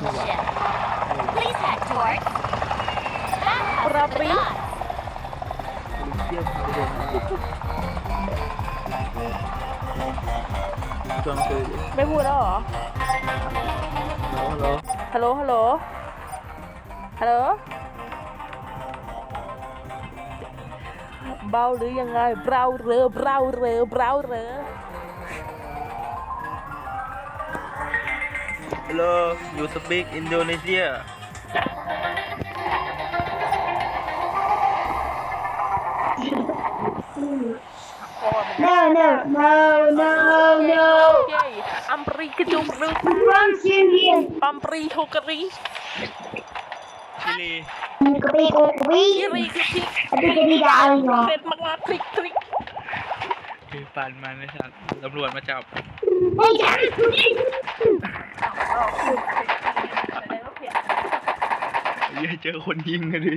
Please head towards Bathhouse of the Gods. เที่ยวไปโดนจองเคยไม่พูดแล้วเหรอ แล้วแล้วฮัลโหล ฮัลโหล ฮัลโหล เบาหรือยังไง เบาเรอเบาเรอเบาเรอ ฮัลโหล you speak Indonesia No, no, no, no, no. เย้อัมปรีกระจุกรึก From Syria. ปัมปรีโฮกรี ชิลี Kopi ชิรี kopi. คือพริก Tapi jadi dah Allah. เด็ดมากๆพริกพริกคือปั่นมันไม่ทันตำรวจมาจับ Hei, jangan. เหี้ยเจอคนยิงกันดิ